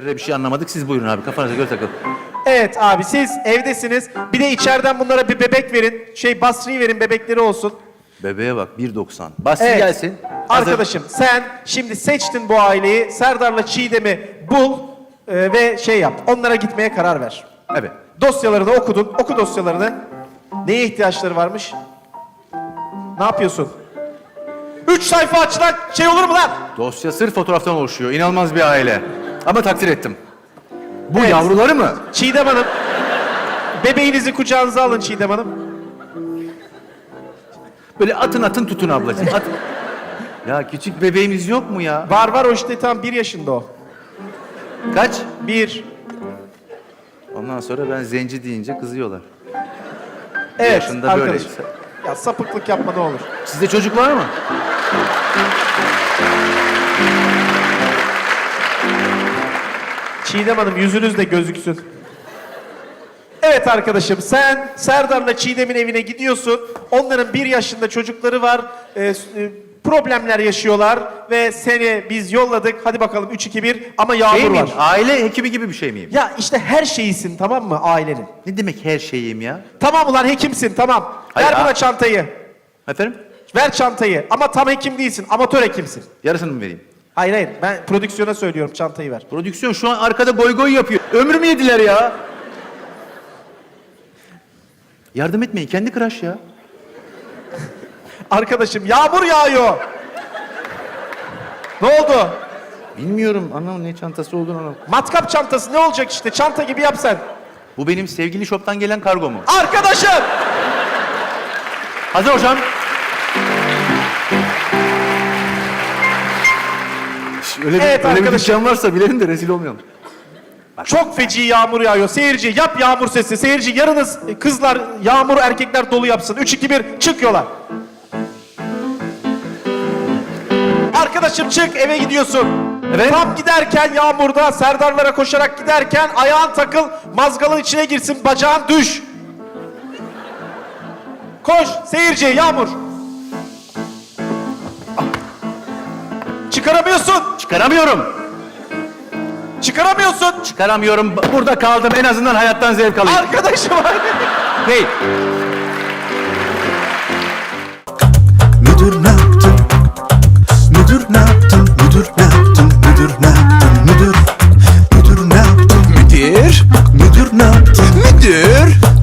Zerre bir şey anlamadık. Siz buyurun abi. Kafanıza göre takılın. Evet abi siz evdesiniz. Bir de içeriden bunlara bir bebek verin. Şey Basri'yi verin bebekleri olsun. Bebeğe bak 1.90. Basri Evet. gelsin. Hazır. Arkadaşım sen şimdi seçtin bu aileyi. Serdar'la Çiğdem'i bul e, ve şey yap. Onlara gitmeye karar ver. Evet. Dosyalarını okudun. Oku dosyalarını. Neye ihtiyaçları varmış? Ne yapıyorsun? Üç sayfa açılan şey olur mu lan? Dosya sırf fotoğraftan oluşuyor. İnanılmaz bir aile. Ama takdir ettim. Bu Evet. yavruları mı? Çiğdem Hanım. Bebeğinizi kucağınıza alın Çiğdem Hanım. Böyle atın atın tutun ablacığım. Atın. ya küçük bebeğimiz yok mu ya? Var var o işte tam bir yaşında o. Kaç? Bir. Ondan sonra ben zenci deyince kızıyorlar. Evet yaşında böyle arkadaşım. işte. Ya sapıklık yapma ne olur. Sizde çocuk var mı? Çiğdem Hanım yüzünüz de gözüksün. Evet arkadaşım sen Serdar'la Çiğdem'in evine gidiyorsun. Onların bir yaşında çocukları var. Ee, e, problemler yaşıyorlar ve seni biz yolladık. Hadi bakalım 3 2 1 ama yağmur Şey miyim? var. Aile hekimi gibi bir şey miyim? Ya işte her şeyisin tamam mı ailenin? Ne demek her şeyim ya? Tamam ulan hekimsin tamam. Hayır, Ver buna çantayı. Efendim? Ver çantayı. Ama tam hekim değilsin. Amatör hekimsin. Yarısını mı vereyim? Hayır hayır ben prodüksiyona söylüyorum çantayı ver. Prodüksiyon şu an arkada goy goy yapıyor. Ömrümü yediler ya. Yardım etmeyin. Kendi kıraş ya. Arkadaşım yağmur yağıyor. Ne oldu? Bilmiyorum. Anam ne çantası olduğunu anlamadım. Matkap çantası ne olacak işte çanta gibi yap sen. Bu benim sevgili shop'tan gelen kargo mu? Arkadaşım! Hazır hocam. Öyle bir, Evet öyle bir arkadaşım. dükkan varsa bilelim de rezil olmayalım. Çok feci yağmur yağıyor. Seyirci yap yağmur sesi. Seyirci yarınız e, kızlar yağmur erkekler dolu yapsın. 3 2 1 çık yola. Arkadaşım çık eve gidiyorsun. Evet. Tam giderken yağmurda Serdarlara koşarak giderken ayağın takıl mazgalın içine girsin bacağın düş. Koş seyirci yağmur. Çıkaramıyorsun. Çıkaramıyorum. Çıkaramıyorsun. Çıkaramıyorum. Burada kaldım. En azından hayattan zevk alayım. Arkadaşım var. Hey. Müdür ne yaptın? Müdür ne yaptın? Müdür ne yaptın? Müdür ne yaptın? Müdür. Müdür ne yaptın? Müdür. Müdür ne yaptın? Müdür.